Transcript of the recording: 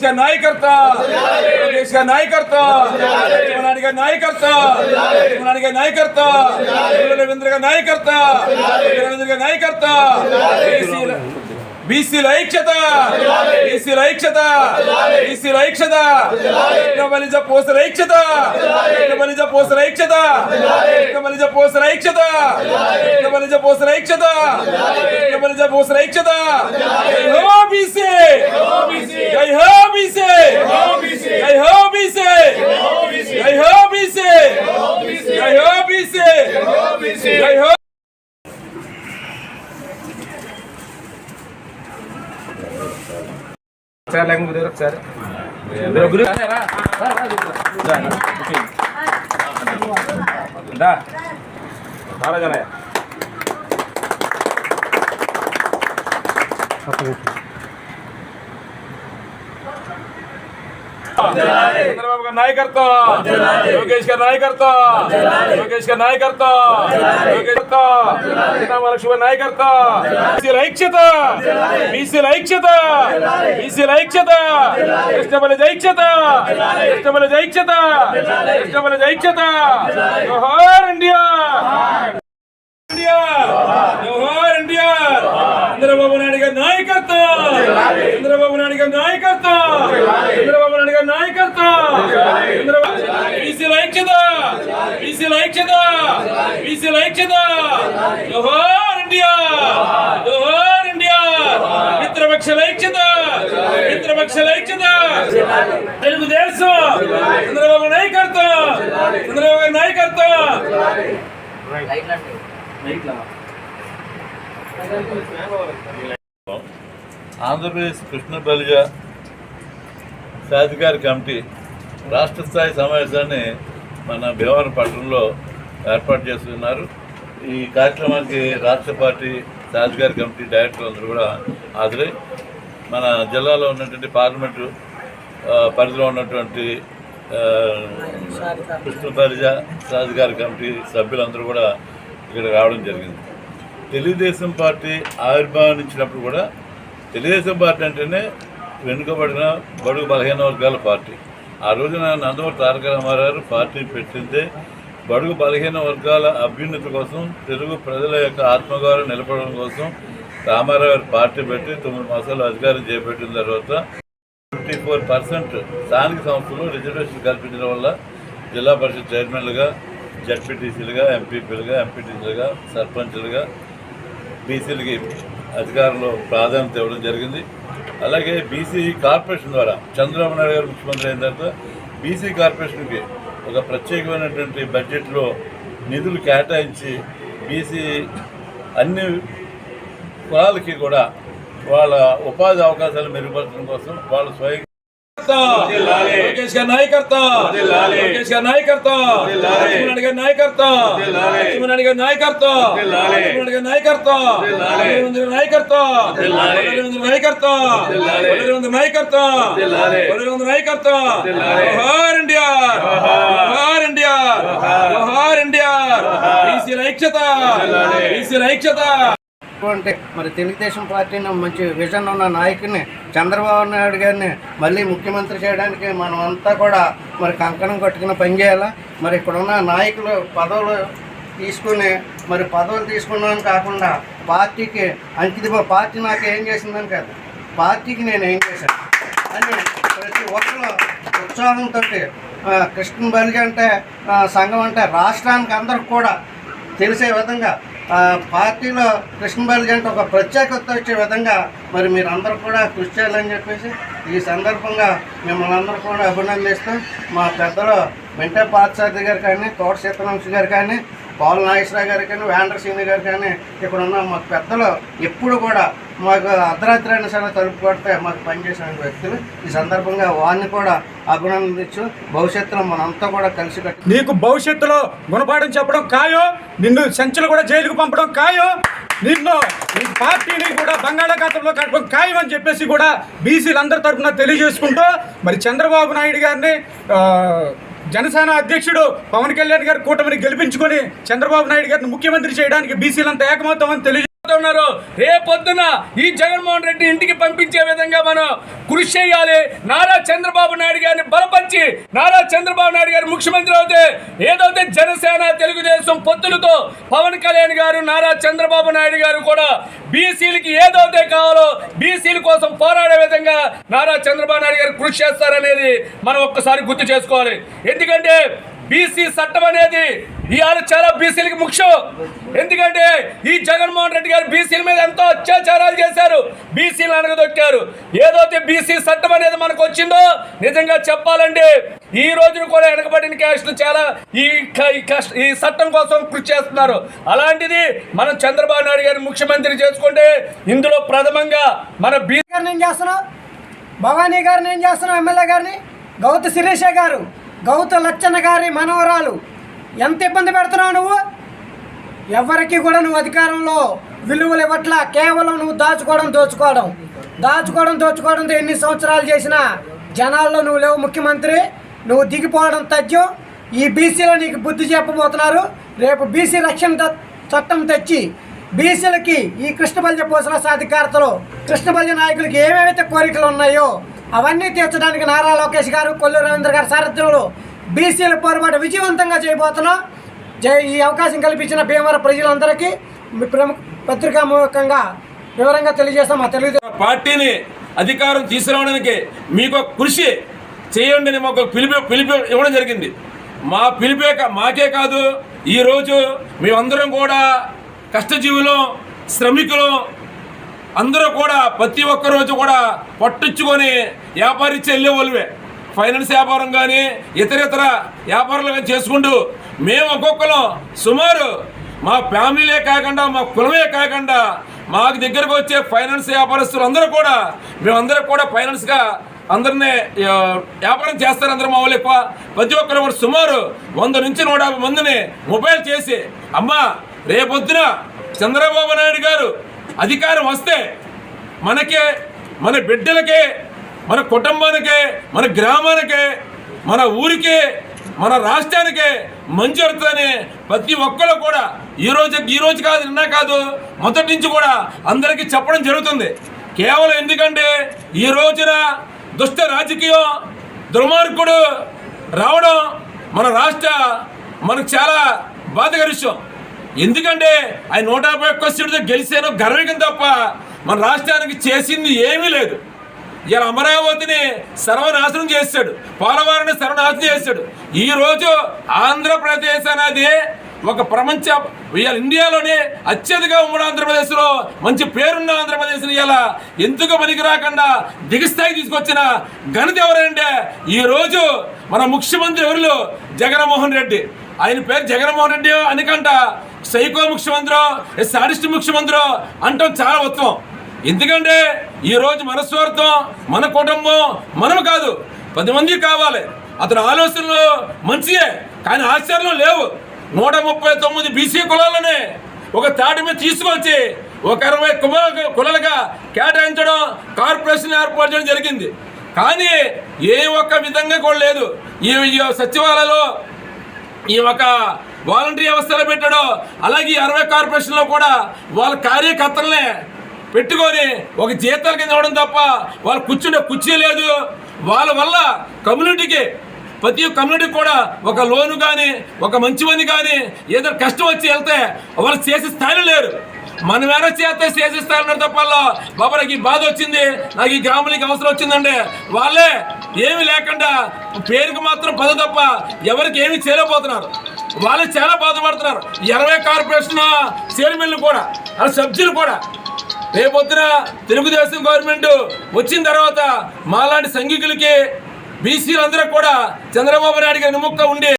లోకేష్ గారి నాయకత్వ లోకేష్ గారి నాయకత్వ లక్ష్మణాని గారి నాయకత్వ లక్ష్మణాని గారి నాయకత్వ రవీంద్ర గారి నాయకత్వ రవీంద్ర గారి నాయకత్వ బీసీల ఐక్యత బీసీల ఐక్యత బీసీల ఐక్యత బలిజ పోసల ఐక్యత బలిజ పోసల ఐక్యత బలిజ పోసల ఐక్యత బలిజ పోసల ఐక్యత బలిజ పోసల ఐక్యత జై హో బీసీ జై హో బీసీ జై హో బీసీ జై హో బీసీ జై హో బీసీ జై హో సార్ లేక ముందు ఒకసారి గురు చంద్రబాబు గారి నాయకత్వం. లోకేష్ గారి నాయకత్వం. లోకేష్ గారి నాయకత్వం. లోకేష్ సీతామహాలక్ష్మి గారి నాయకత్వం. బీసీల ఐక్యత. బీసీల ఐక్యత. బీసీల ఐక్యత. కృష్ణబలి ఐక్యత. కృష్ణబలి ఐక్యత. కృష్ణబలి ఐక్యత. జోహార్ ఇండియా. ఇండియా జోహార్ ఇండియా. చంద్రబాబు నాయుడు గారి నాయకత్వం. చంద్రబాబు నాయుడు గారి నాయకత్వం. చంద్రబాబు నాయుడు గారి నాయకత్వం చంద్రబాబు బీసీల ఐక్యత బీసీల ఐక్యత బీసీల ఐక్యత. జోహార్ ఇండియా జోహార్ ఇండియా. మిత్రపక్షల ఐక్యత మిత్రపక్షల ఐక్యత. తెలుగుదేశం చంద్రబాబు నాయకత్వం చంద్రబాబు నాయకత్వం. ఆంధ్రప్రదేశ్ కృష్ణ బలిజ సాధికార కమిటీ రాష్ట్ర స్థాయి సమావేశాన్ని మన భీమవరం పట్టణంలో ఏర్పాటు చేస్తున్నారు. ఈ కార్యక్రమానికి రాష్ట్ర పార్టీ సాధికార కమిటీ డైరెక్టర్ అందరూ కూడా హాజరై మన జిల్లాలో ఉన్నటువంటి పార్లమెంటు పరిధిలో ఉన్నటువంటి ఆ, కృష్ణ బలిజ సాధికార కమిటీ సభ్యులందరూ కూడా ఇక్కడ రావడం జరిగింది. తెలుగుదేశం పార్టీ ఆవిర్భావించినప్పుడు కూడా తెలుగుదేశం పార్టీ అంటేనే వెనుకబడిన బడుగు బలహీన వర్గాల పార్టీ. ఆ రోజున నందమూరి తారక రామారావు పార్టీ పెట్టిందే బడుగు బలహీన వర్గాల అభ్యున్నతి కోసం తెలుగు ప్రజల యొక్క ఆత్మగౌరవం నిలబడడం కోసం రామారావు గారు పార్టీ పెట్టి తొమ్మిది మాసాలు అధికారం చేపట్టిన తర్వాత ఫిఫ్టీ ఫోర్ పర్సెంట్ స్థానిక సంస్థలు రిజర్వేషన్ కల్పించడం వల్ల జిల్లా పరిషత్ చైర్మన్లుగా జడ్పీటీసీలుగా ఎంపీపీలుగా ఎంపీటీసీలుగా సర్పంచ్లుగా బీసీలకి అధికారంలో ప్రాధాన్యత ఇవ్వడం జరిగింది. అలాగే బీసీ కార్పొరేషన్ ద్వారా చంద్రబాబు నాయుడు గారు ముఖ్యమంత్రి అయిన తర్వాత బీసీ కార్పొరేషన్కి ఒక ప్రత్యేకమైనటువంటి బడ్జెట్లో నిధులు కేటాయించి బీసీ అన్ని కులాలకి కూడా వాళ్ళ ఉపాధి అవకాశాలు మెరుగుపరచడం కోసం వాళ్ళు స్వయం లోకేష్ గారి నాయకత్వం లోకేష్ గారి నాయకత్వం లక్ష్మణ్ గారి నాయకత్వం లక్ష్మణ్ గారి నాయకత్వం లక్ష్మణ్ గారి నాయకత్వం రవీంద్ర నాయకత్వం రవీంద్ర నాయకత్వం జోహార్ ఇండియా జోహార్ ఇండియా జోహార్ ఇండియా బీసీల ఐక్యత బీసీల ఐక్యత అంటే మరి తెలుగుదేశం పార్టీని మంచి విజన్ ఉన్న నాయకుడిని చంద్రబాబు నాయుడు గారిని మళ్ళీ ముఖ్యమంత్రి చేయడానికి మనం అంతా కూడా మరి కంకణం కట్టుకుని పనిచేయాలా మరి ఇక్కడున్న నాయకులు పదవులు తీసుకుని మరి పదవులు తీసుకున్నాను కాకుండా పార్టీకి అంకిత పార్టీ నాకు ఏం చేసిందని కాదు. పార్టీకి నేను ఏం చేశాను? అని ప్రతి ఒక్కరు ఉత్సాహంతో కృష్ణ బలిగ అంటే సంఘం అంటే రాష్ట్రానికి అందరికి కూడా తెలిసే విధంగా పార్టీలో కృష్ణ బాలిజీ అంటే ఒక ప్రత్యేకత వచ్చే విధంగా మరి మీరు అందరూ కూడా కృషి చేయాలని చెప్పేసి ఈ సందర్భంగా మిమ్మల్ని అందరూ కూడా అభినందిస్తూ మా పెద్దలు వెంటే పార్థసారథి గారు కానీ తోట సీతవంశి గారు కానీ పావుల నాగేశ్వరరావు గారు కానీ వేండ్ర సీని గారు కానీ ఇక్కడ ఉన్న మా పెద్దలు ఎప్పుడు కూడా మాకు అర్ధరాత్రి అయినా సరే తలుపు కొడితే మాకు పనిచేసిన వ్యక్తులు. ఈ సందర్భంగా వారిని కూడా అభినందించు. భవిష్యత్తులో మనంతా కూడా కలిసి కట్టి నీకు భవిష్యత్తులో గుణపాఠం చెప్పడం ఖాయం నిన్ను సంచులు కూడా జైలుకు పంపడం ఖాయం నిన్ను ఈ పార్టీని కూడా బంగాళాఖాతంలో కట్టడం ఖాయం అని చెప్పేసి కూడా బీసీలందరి తరఫున తెలియజేసుకుంటూ మరి చంద్రబాబు నాయుడు గారిని జనసేన అధ్యక్షుడు పవన్ కళ్యాణ్ గారి కూటమిని గెలిపించుకొని చంద్రబాబు నాయుడు గారిని ముఖ్యమంత్రి చేయడానికి బీసీలంతా ఏకమవుతామని తెలియ ఉన్నారు. రేపొద్దున ఈ జగన్మోహన్ రెడ్డి ఇంటికి పంపించే విధంగా మనం కృషి చేయాలి. నారా చంద్రబాబు నాయుడు గారిని బలపరిచి నారా చంద్రబాబు నాయుడు గారు ముఖ్యమంత్రి అవుతే ఏదైతే జనసేన తెలుగుదేశం పొత్తులతో పవన్ కళ్యాణ్ గారు నారా చంద్రబాబు నాయుడు గారు కూడా బీసీలకి ఏదైతే కావాలో బీసీల కోసం పోరాడే విధంగా నారా చంద్రబాబు నాయుడు గారు కృషి చేస్తారనేది మనం ఒక్కసారి గుర్తు చేసుకోవాలి. ఎందుకంటే బీసీ చట్టం అనేది ఇవాళ చాలా బీసీలకి ముఖ్యం. ఎందుకంటే ఈ జగన్మోహన్ రెడ్డి గారు బీసీల మీద ఎంతో అత్యాచారాలు చేశారు. బీసీలు అనగదొక్కారు ఏదైతే బీసీ చట్టం అనేది మనకు వచ్చిందో నిజంగా చెప్పాలంటే ఈ రోజున కూడా వెనకబడిన క్యాస్టులు చాలా ఈ క- ఈ కష్ట ఈ చట్టం కోసం కృషి చేస్తున్నారు. అలాంటిది మనం చంద్రబాబు నాయుడు గారిని ముఖ్యమంత్రి చేసుకుంటే ఇందులో ప్రథమంగా మన బీసీ గారిని ఏం చేస్తున్నావు? భవానీ గారిని ఏం చేస్తున్నావు? ఎమ్మెల్యే గారిని? గౌత శిరీష గారు గౌత లచ్చన్న గారి మనవరాలు ఎంత ఇబ్బంది పెడుతున్నావు నువ్వు? ఎవరికి కూడా నువ్వు అధికారంలో విలువలు ఇవ్వట్లా. కేవలం నువ్వు దాచుకోవడం దోచుకోవడం. దాచుకోవడం దోచుకోవడంతో ఎన్ని సంవత్సరాలు చేసినా జనాల్లో నువ్వు లేవు ముఖ్యమంత్రి. నువ్వు దిగిపోవడం తథ్యం ఈ బీసీలో నీకు బుద్ధి చెప్పబోతున్నారు. రేపు బీసీ రక్షణ చట్టం తెచ్చి బీసీలకి ఈ కృష్ణబల్య పోసల సాధికారతలో కృష్ణబల్య నాయకులకి ఏమేమైతే కోరికలు ఉన్నాయో అవన్నీ తీర్చడానికి నారా లోకేష్ గారు కొల్లు రవీంద్ర గారు సారథ్యంలో బీసీల పోరాట విజయవంతంగా చేయబోతున్నాం. జై ఈ అవకాశం కల్పించిన భీమవరం ప్రజలందరికీ ప్రముఖ పత్రికాముఖంగా వివరంగా తెలియజేస్తాం. మా తెలుగుదేశం పార్టీని అధికారం తీసుకురావడానికి మీకు కృషి చేయండి అని మాకు పిలుపు పిలుపు ఇవ్వడం జరిగింది. మా పిలిపే మాకే కాదు ఈరోజు మేమందరం కూడా కష్టజీవులం శ్రమికులం అందరూ కూడా ప్రతి ఒక్క రోజు కూడా పట్టించుకొని వ్యాపారి వెళ్ళే వాళ్ళవే ఫైనాన్స్ వ్యాపారం కానీ ఇతర ఇతర వ్యాపారాలు కానీ చేసుకుంటూ మేము ఒక్కొక్కరం సుమారు మా ఫ్యామిలీలే కాకుండా మా కులమే కాకుండా మాకు దగ్గరకు వచ్చే ఫైనాన్స్ వ్యాపారస్తులు అందరూ కూడా మేమందరం కూడా ఫైనాన్స్గా అందరినీ వ్యాపారం చేస్తారు అందరూ మా వాళ్ళు ఎక్కువ. ప్రతి ఒక్కరు కూడా సుమారు వంద నుంచి నూట యాభై మందిని మొబైల్ చేసి అమ్మా రేపొద్దున చంద్రబాబు నాయుడు గారు అధికారం వస్తే మనకే మన బిడ్డలకే మన కుటుంబానికే మన గ్రామానికే మన ఊరికే మన రాష్ట్రానికే మంచి జరుగుతుందని ప్రతి ఒక్కరు కూడా ఈ రోజు ఈ రోజు కాదు నిన్న కాదు మొదటి నుంచి కూడా అందరికీ చెప్పడం జరుగుతుంది. కేవలం ఎందుకంటే ఈ రోజున దుష్ట రాజకీయం దుర్మార్గుడు రావడం మన రాష్ట్ర మనకు చాలా బాధకర విషయం. ఎందుకంటే ఆయన నూట యాభై ఒక్క సీటుతో గెలిచాను గర్వికం తప్ప మన రాష్ట్రానికి చేసింది ఏమీ లేదు. ఇలా అమరావతిని సర్వనాశనం చేశాడు పోలవరాన్ని సర్వనాశనం చేశాడు ఈరోజు ఆంధ్రప్రదేశ్ అనేది ఒక ప్రపంచ ఇవాళ ఇండియాలోనే అత్యధిక ఉమ్మడి ఆంధ్రప్రదేశ్లో మంచి పేరున్న ఆంధ్రప్రదేశ్ని ఇవాళ ఎందుకు పనికి రాకుండా దిగస్థాయి తీసుకొచ్చిన ఘనత ఎవరంటే ఈ రోజు మన ముఖ్యమంత్రి ఎవరు జగన్మోహన్ రెడ్డి. ఆయన పేరు జగన్మోహన్ రెడ్డి అనికంట. సైకో ముఖ్యమంత్రి సాడిస్ట్ ముఖ్యమంత్రి అంటాం చాలా ఉత్తమం. ఎందుకంటే ఈ రోజు మన స్వార్థం మన కుటుంబం మనం కాదు పది మంది కావాలి. అతని ఆలోచనలు మంచియే కానీ ఆశ్చర్యం లేవు. నూట ముప్పై తొమ్మిది బీసీ కులాలనే ఒక తాటి మీద తీసుకొచ్చి ఒక ఇరవై కుల కులాలుగా కేటాయించడం కార్పొరేషన్ ఏర్పాటు చేయడం జరిగింది. కానీ ఏ ఒక్క విధంగా కూడా లేదు. ఈ ఈ సచివాలయంలో ఈ ఒక వాలంటరీ వ్యవస్థలో పెట్టడం అలాగే ఈ అరవై కార్పొరేషన్లో కూడా వాళ్ళ కార్యకర్తలనే పెట్టుకొని ఒక జీతాల కింద ఇవ్వడం తప్ప వాళ్ళు కూర్చుంటే కుర్చీ లేదు. వాళ్ళ వల్ల కమ్యూనిటీకి ప్రతి కమ్యూనిటీకి కూడా ఒక లోను కానీ ఒక మంచి కానీ ఏదో కష్టం వచ్చి వెళ్తే వాళ్ళు చేసే స్థాయిలో లేరు. మనం వేరే చేస్తే చేసే స్థాయిలో ఉన్నారు తప్ప బాబా నాకు ఈ బాధ వచ్చింది నాకు ఈ గ్రామానికి అవసరం వచ్చిందంటే వాళ్ళే ఏమి లేకుండా పేరుకి మాత్రం పద తప్ప ఎవరికి ఏమీ చేయలేకపోతున్నారు. వాళ్ళు చాలా బాధపడుతున్నారు. ఇరవై కార్పొరేషన్ చైర్మన్లు కూడా వాళ్ళ సభ్యులు కూడా. రేపొద్దున తెలుగుదేశం గవర్నమెంట్ వచ్చిన తర్వాత మాలాంటి సంఘికులకి బీసీలందరూ కూడా చంద్రబాబు నాయుడు గారి నిముక్క ఉండి